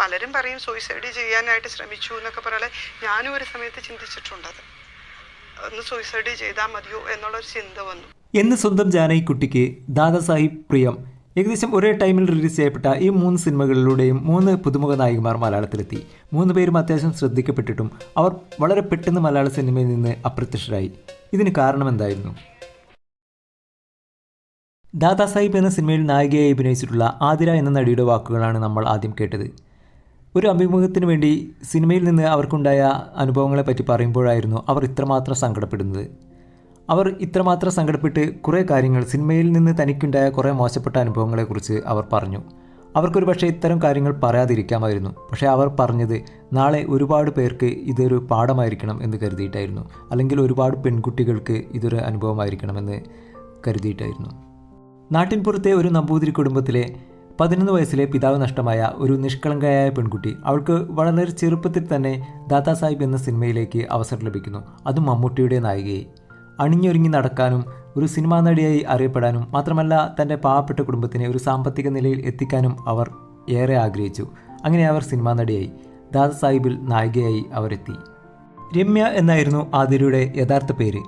പലരും പറയും സൂയിസൈഡ് ചെയ്യാനായിട്ട് ശ്രമിച്ചു എന്നൊക്കെ പറയാൻ ഞാനും ഒരു സമയത്ത് ചിന്തിച്ചിട്ടുണ്ട് അത്. ഒന്ന് സൂയിസൈഡ് ചെയ്താൽ മതിയോ എന്നുള്ളൊരു ചിന്ത വന്നു. എന്ന് സ്വന്തം ജാനകി കുട്ടിക്ക് ദാദാസാഹിബ് പ്രിയം ഏകദേശം ഒരേ ടൈമിൽ റിലീസ് ചെയ്യപ്പെട്ട ഈ മൂന്ന് സിനിമകളിലൂടെയും മൂന്ന് പുതുമുഖ നായികമാർ മലയാളത്തിലെത്തി. മൂന്ന് പേരും അത്യാവശ്യം ശ്രദ്ധിക്കപ്പെട്ടിട്ടും അവർ വളരെ പെട്ടെന്ന് മലയാള സിനിമയിൽ നിന്ന് അപ്രത്യക്ഷരായി. ഇതിന് കാരണം എന്തായിരുന്നു? ദാദാസാഹിബ് എന്ന സിനിമയിൽ നായികയായി അഭിനയിച്ചിട്ടുള്ള ആതിര എന്ന നടിയുടെ വാക്കുകളാണ് നമ്മൾ ആദ്യം കേട്ടത്. ഒരു അഭിമുഖത്തിന് വേണ്ടി സിനിമയിൽ നിന്ന് അവർക്കുണ്ടായ അനുഭവങ്ങളെ പറ്റി പറയുമ്പോഴായിരുന്നു അവർ ഇത്രമാത്രം സങ്കടപ്പെടുന്നത്. അവർ ഇത്രമാത്രം സങ്കടപ്പെട്ട് കുറേ കാര്യങ്ങൾ സിനിമയിൽ നിന്ന് തനിക്കുണ്ടായ കുറേ മോശപ്പെട്ട അനുഭവങ്ങളെക്കുറിച്ച് അവർ പറഞ്ഞു. അവർക്കൊരു പക്ഷേ ഇത്തരം കാര്യങ്ങൾ പറയാതിരിക്കാമായിരുന്നു. പക്ഷേ അവർ പറഞ്ഞത് നാളെ ഒരുപാട് പേർക്ക് ഇതൊരു പാഠമായിരിക്കണം എന്ന് കരുതിയിട്ടായിരുന്നു. അല്ലെങ്കിൽ ഒരുപാട് പെൺകുട്ടികൾക്ക് ഇതൊരു അനുഭവമായിരിക്കണമെന്ന് കരുതിയിട്ടായിരുന്നു. നാട്ടിൻപുറത്തെ ഒരു നമ്പൂതിരി കുടുംബത്തിലെ പതിനൊന്ന് വയസ്സിലെ പിതാവ് നഷ്ടമായ ഒരു നിഷ്കളങ്കയായ പെൺകുട്ടി അവൾക്ക് വളരെ ചെറുപ്പത്തിൽ തന്നെ ദാദാ സാഹിബ് എന്ന സിനിമയിലേക്ക് അവസരം ലഭിക്കുന്നു. അതും മമ്മൂട്ടിയുടെ നായികയെ. അണിഞ്ഞൊരുങ്ങി നടക്കാനും ഒരു സിനിമാ നടിയായി അറിയപ്പെടാനും മാത്രമല്ല തന്റെ പാവപ്പെട്ട കുടുംബത്തിനെ ഒരു സാമ്പത്തിക നിലയിൽ എത്തിക്കാനും അവർ ഏറെ ആഗ്രഹിച്ചു. അങ്ങനെ അവർ സിനിമാ നടിയായി ദാദാ സാഹിബിൽ നായികയായി അവരെത്തി. രമ്യ എന്നായിരുന്നു ആതിരയുടെ യഥാർത്ഥ പേര്.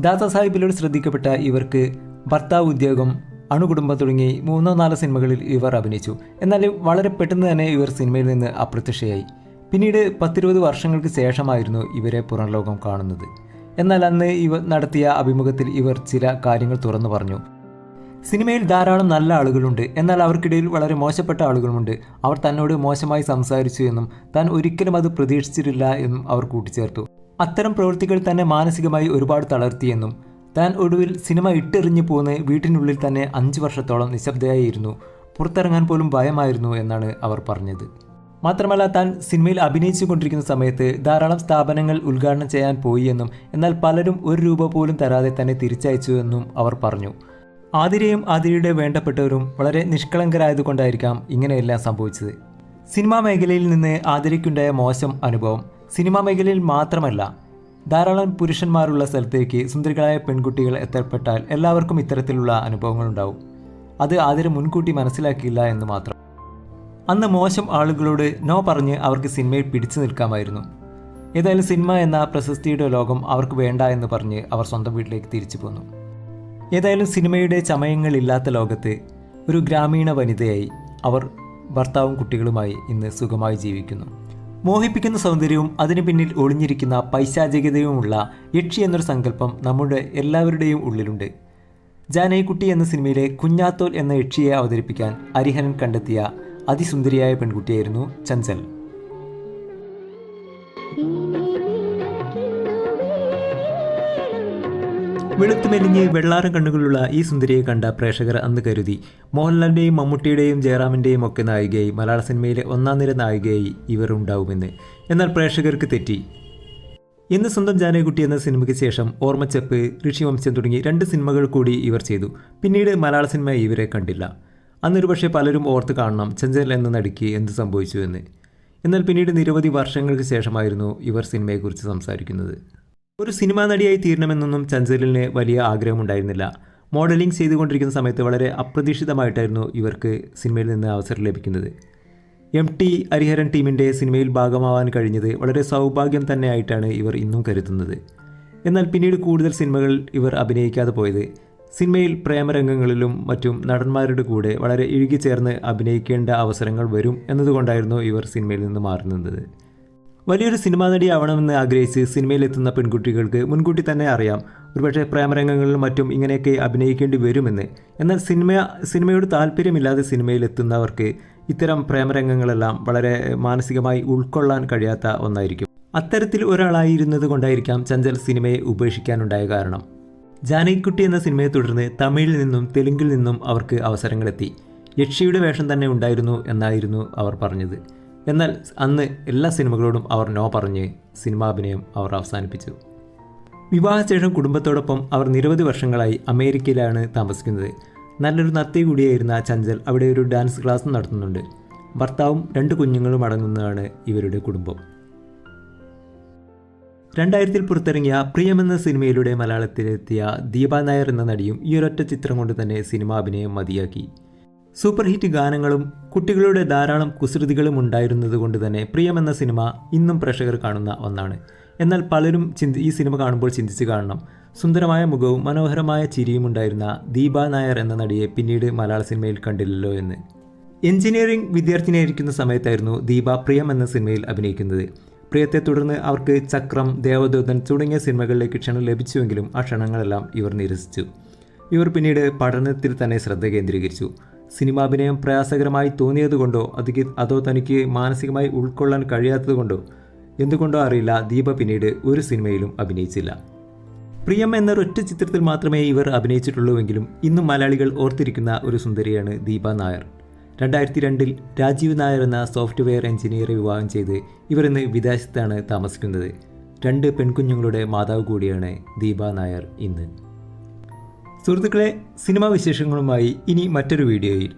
ദാദാ സാഹിബിലൂടെ ശ്രദ്ധിക്കപ്പെട്ട ഇവർക്ക് ഭർത്താവ് ഉദ്യോഗം അണുകുടുംബം തുടങ്ങി മൂന്നോ നാലോ സിനിമകളിൽ ഇവർ അഭിനയിച്ചു. എന്നാൽ വളരെ പെട്ടെന്ന് തന്നെ ഇവർ സിനിമയിൽ നിന്ന് അപ്രത്യക്ഷയായി. പിന്നീട് പത്തിരുപത് വർഷങ്ങൾക്ക് ശേഷമായിരുന്നു ഇവരെ പുറം ലോകം കാണുന്നത്. എന്നാൽ അന്ന് ഇവർ നടത്തിയ അഭിമുഖത്തിൽ ഇവർ ചില കാര്യങ്ങൾ തുറന്നു പറഞ്ഞു. സിനിമയിൽ ധാരാളം നല്ല ആളുകളുണ്ട്. എന്നാൽ അവർക്കിടയിൽ വളരെ മോശപ്പെട്ട ആളുകളുമുണ്ട്. അവർ തന്നോട് മോശമായി സംസാരിച്ചു എന്നും താൻ ഒരിക്കലും അത് പ്രതീക്ഷിച്ചിട്ടില്ല എന്നും അവർ കൂട്ടിച്ചേർത്തു. അത്തരം പ്രവൃത്തികൾ തന്നെ മാനസികമായി ഒരുപാട് തളർത്തിയെന്നും താൻ ഒടുവിൽ സിനിമ ഇട്ടെറിഞ്ഞു പോന്ന് വീട്ടിനുള്ളിൽ തന്നെ അഞ്ച് വർഷത്തോളം നിശബ്ദയായിരുന്നു. പുറത്തിറങ്ങാൻ പോലും ഭയമായിരുന്നു എന്നാണ് അവർ പറഞ്ഞത്. മാത്രമല്ല താൻ സിനിമയിൽ അഭിനയിച്ചു കൊണ്ടിരിക്കുന്ന സമയത്ത് ധാരാളം സ്ഥാപനങ്ങൾ ഉദ്ഘാടനം ചെയ്യാൻ പോയി എന്നും എന്നാൽ പലരും ഒരു രൂപ പോലും തരാതെ തന്നെ തിരിച്ചയച്ചു എന്നും അവർ പറഞ്ഞു. ആതിരയും ആതിരയുടെ വേണ്ടപ്പെട്ടവരും വളരെ നിഷ്കളങ്കരായതുകൊണ്ടായിരിക്കാം ഇങ്ങനെയെല്ലാം സംഭവിച്ചത്. സിനിമാ മേഖലയിൽ നിന്ന് ആതിരയ്ക്കുണ്ടായ മോശം അനുഭവം സിനിമാ മേഖലയിൽ മാത്രമല്ല ധാരാളം പുരുഷന്മാരുള്ള സ്ഥലത്തേക്ക് സുന്ദരികളായ പെൺകുട്ടികൾ എത്തപ്പെട്ടാൽ എല്ലാവർക്കും ഇത്തരത്തിലുള്ള അനുഭവങ്ങൾ ഉണ്ടാവും അത് ആദ്യം മുൻകൂട്ടി മനസ്സിലാക്കിയില്ല എന്ന് മാത്രം. അന്ന് മോശം ആളുകളോട് നോ പറഞ്ഞ് അവർക്ക് സിനിമയിൽ പിടിച്ചു നിൽക്കാമായിരുന്നു. ഏതായാലും സിനിമ എന്ന പ്രശസ്തിയുടെ ലോകം അവർക്ക് വേണ്ട എന്ന് പറഞ്ഞ് അവർ സ്വന്തം വീട്ടിലേക്ക് തിരിച്ചു പോന്നു. ഏതായാലും സിനിമയുടെ ചമയങ്ങളില്ലാത്ത ലോകത്ത് ഒരു ഗ്രാമീണ വനിതയായി അവർ ഭർത്താവും കുട്ടികളുമായി ഇന്ന് സുഖമായി ജീവിക്കുന്നു. മോഹിപ്പിക്കുന്ന സൗന്ദര്യവും അതിനു പിന്നിൽ ഒളിഞ്ഞിരിക്കുന്ന പൈശാചികതയുമുള്ള യക്ഷി എന്നൊരു സങ്കല്പം നമ്മുടെ എല്ലാവരുടെയും ഉള്ളിലുണ്ട്. ജാനൈക്കുട്ടി എന്ന സിനിമയിലെ കുഞ്ഞാത്തോൽ എന്ന യക്ഷിയെ അവതരിപ്പിക്കാൻ അരിഹനൻ കണ്ടെത്തിയ അതിസുന്ദരിയായ പെൺകുട്ടിയായിരുന്നു ചഞ്ചൽ. വെളുത്തു മെലിഞ്ഞ് വെള്ളാരം കണ്ണുകളുള്ള ഈ സുന്ദരിയെ കണ്ട പ്രേക്ഷകർ അന്ന് കരുതി. മോഹൻലാലിന്റെയും മമ്മൂട്ടിയുടെയും ജയറാമിന്റെയും ഒക്കെ നായികയായി മലയാള സിനിമയിലെ ഒന്നാം നിര നായികയായി ഇവർ ഉണ്ടാവുമെന്ന്. എന്നാൽ പ്രേക്ഷകർക്ക് തെറ്റി. ഇന്ന് സ്വന്തം ജാനകുട്ടി എന്ന സിനിമയ്ക്ക് ശേഷം ഓർമ്മച്ചെപ്പ് ഋഷിവംശം തുടങ്ങി രണ്ട് സിനിമകൾ കൂടി ഇവർ ചെയ്തു. പിന്നീട് മലയാള സിനിമ ഇവരെ കണ്ടില്ല. അന്നൊരു പക്ഷേ പലരും ഓർത്ത് കാണണം ചഞ്ചൽ എന്ന നടിക്ക് എന്ത് സംഭവിച്ചു എന്ന് എന്നാൽ പിന്നീട് നിരവധി വർഷങ്ങൾക്ക് ശേഷമായിരുന്നു ഇവർ സിനിമയെക്കുറിച്ച് സംസാരിക്കുന്നത്. ഒരു സിനിമാ നടിയായി തീരണമെന്നൊന്നും ചഞ്ചലിന് വലിയ ആഗ്രഹമുണ്ടായിരുന്നില്ല. മോഡലിംഗ് ചെയ്തുകൊണ്ടിരിക്കുന്ന സമയത്ത് വളരെ അപ്രതീക്ഷിതമായിട്ടായിരുന്നു ഇവർക്ക് സിനിമയിൽ നിന്ന് അവസരം ലഭിക്കുന്നത്. എം ടി ഹരിഹരൻ ടീമിന്റെ സിനിമയിൽ ഭാഗമാവാൻ കഴിഞ്ഞത് വളരെ സൗഭാഗ്യം തന്നെ ആയിട്ടാണ് ഇവർ ഇന്നും കരുതുന്നത്. എന്നാൽ പിന്നീട് കൂടുതൽ സിനിമകൾ ഇവർ അഭിനയിക്കാതെ പോയത്. സിനിമയിൽ പ്രേമരംഗങ്ങളിലും മറ്റും നടന്മാരുടെ കൂടെ വളരെ ഇഴുകിച്ചേർന്ന് അഭിനയിക്കേണ്ട അവസരങ്ങൾ വരും എന്നതുകൊണ്ടായിരുന്നു ഇവർ സിനിമയിൽ നിന്ന് മാറി നിന്നത്. വലിയൊരു സിനിമാ നടിയാവണമെന്ന് ആഗ്രഹിച്ച് സിനിമയിലെത്തുന്ന പെൺകുട്ടികൾക്ക് മുൻകൂട്ടി തന്നെ അറിയാം. ഒരുപക്ഷെ പ്രേമരംഗങ്ങളിലും മറ്റും ഇങ്ങനെയൊക്കെ അഭിനയിക്കേണ്ടി വരുമെന്ന്. എന്നാൽ സിനിമ സിനിമയോട് താല്പര്യമില്ലാതെ സിനിമയിലെത്തുന്നവർക്ക് ഇത്തരം പ്രേമരംഗങ്ങളെല്ലാം വളരെ മാനസികമായി ഉൾക്കൊള്ളാൻ കഴിയാത്ത ഒന്നായിരിക്കും. അത്തരത്തിൽ ഒരാളായിരുന്നത് കൊണ്ടായിരിക്കാം ചഞ്ചൽ സിനിമയെ ഉപേക്ഷിക്കാനുണ്ടായ കാരണം. ജാനകിക്കുട്ടി എന്ന സിനിമയെ തുടർന്ന് തമിഴിൽ നിന്നും തെലുങ്കിൽ നിന്നും അവർക്ക് അവസരങ്ങളെത്തി. യക്ഷിയുടെ വേഷം തന്നെ ഉണ്ടായിരുന്നു എന്നായിരുന്നു അവർ പറഞ്ഞത്. എന്നാൽ അന്ന് എല്ലാ സിനിമകളോടും അവർ നോ പറഞ്ഞ് സിനിമാഭിനയം അവർ അവസാനിപ്പിച്ചു. വിവാഹശേഷം കുടുംബത്തോടൊപ്പം അവർ നിരവധി വർഷങ്ങളായി അമേരിക്കയിലാണ് താമസിക്കുന്നത്. നല്ലൊരു നത്തി കൂടിയായിരുന്ന ചഞ്ചൽ അവിടെ ഒരു ഡാൻസ് ക്ലാസ് നടത്തുന്നുണ്ട്. ഭർത്താവും രണ്ട് കുഞ്ഞുങ്ങളും അടങ്ങുന്നതാണ് ഇവരുടെ കുടുംബം. രണ്ടായിരത്തിൽ പുറത്തിറങ്ങിയ പ്രിയം എന്ന സിനിമയിലൂടെ മലയാളത്തിലെത്തിയ ദീപ നായർ എന്ന നടിയും ഈ ഒരൊറ്റ ചിത്രം കൊണ്ട് തന്നെ സിനിമാ അഭിനയം മതിയാക്കി. സൂപ്പർ ഹിറ്റ് ഗാനങ്ങളും കുട്ടികളുടെ ധാരാളം കുസൃതികളും ഉണ്ടായിരുന്നതുകൊണ്ട് തന്നെ പ്രിയമെന്ന സിനിമ ഇന്നും പ്രേക്ഷകർ കാണുന്ന ഒന്നാണ്. എന്നാൽ പലരും ചിന്തി ഈ സിനിമ കാണുമ്പോൾ ചിന്തിച്ച് കാണണം. സുന്ദരമായ മുഖവും മനോഹരമായ ചിരിയും ഉണ്ടായിരുന്ന ദീപ നായർ എന്ന നടിയെ പിന്നീട് മലയാള സിനിമയിൽ കണ്ടില്ലല്ലോ എന്ന്. എഞ്ചിനീയറിംഗ് വിദ്യാർത്ഥിനിയായിരിക്കുന്ന സമയത്തായിരുന്നു ദീപ പ്രിയം എന്ന സിനിമയിൽ അഭിനയിക്കുന്നത്. പ്രിയത്തെ തുടർന്ന് അവർക്ക് ചക്രം ദേവദൂതൻ തുടങ്ങിയ സിനിമകളിലേക്ക് ക്ഷണം ലഭിച്ചുവെങ്കിലും ആ ക്ഷണങ്ങളെല്ലാം ഇവർ നിരസിച്ചു. ഇവർ പിന്നീട് പഠനത്തിൽ തന്നെ ശ്രദ്ധ കേന്ദ്രീകരിച്ചു. സിനിമാഭിനയം പ്രയാസകരമായി തോന്നിയതുകൊണ്ടോ അതിക്ക് അതോ തനിക്ക് മാനസികമായി ഉൾക്കൊള്ളാൻ കഴിയാത്തതുകൊണ്ടോ? എന്തുകൊണ്ടോ അറിയില്ല. ദീപ പിന്നീട് ഒരു സിനിമയിലും അഭിനയിച്ചില്ല. പ്രിയം എന്നൊരൊറ്റ ചിത്രത്തിൽ മാത്രമേ ഇവർ അഭിനയിച്ചിട്ടുള്ളൂവെങ്കിലും ഇന്നും മലയാളികൾ ഓർത്തിരിക്കുന്ന ഒരു സുന്ദരിയാണ് ദീപ നായർ. രണ്ടായിരത്തി രണ്ടിൽ രാജീവ് നായർ എന്ന സോഫ്റ്റ്വെയർ എഞ്ചിനീയറെ വിവാഹം ചെയ്ത് ഇവർ ഇന്ന് വിദേശത്താണ് താമസിക്കുന്നത്. രണ്ട് പെൺകുഞ്ഞുങ്ങളുടെ മാതാവ് കൂടിയാണ് ദീപ നായർ ഇന്ന്. സുഹൃത്തുക്കളെ സിനിമാ വിശേഷങ്ങളുമായി ഇനി മറ്റൊരു വീഡിയോയിൽ.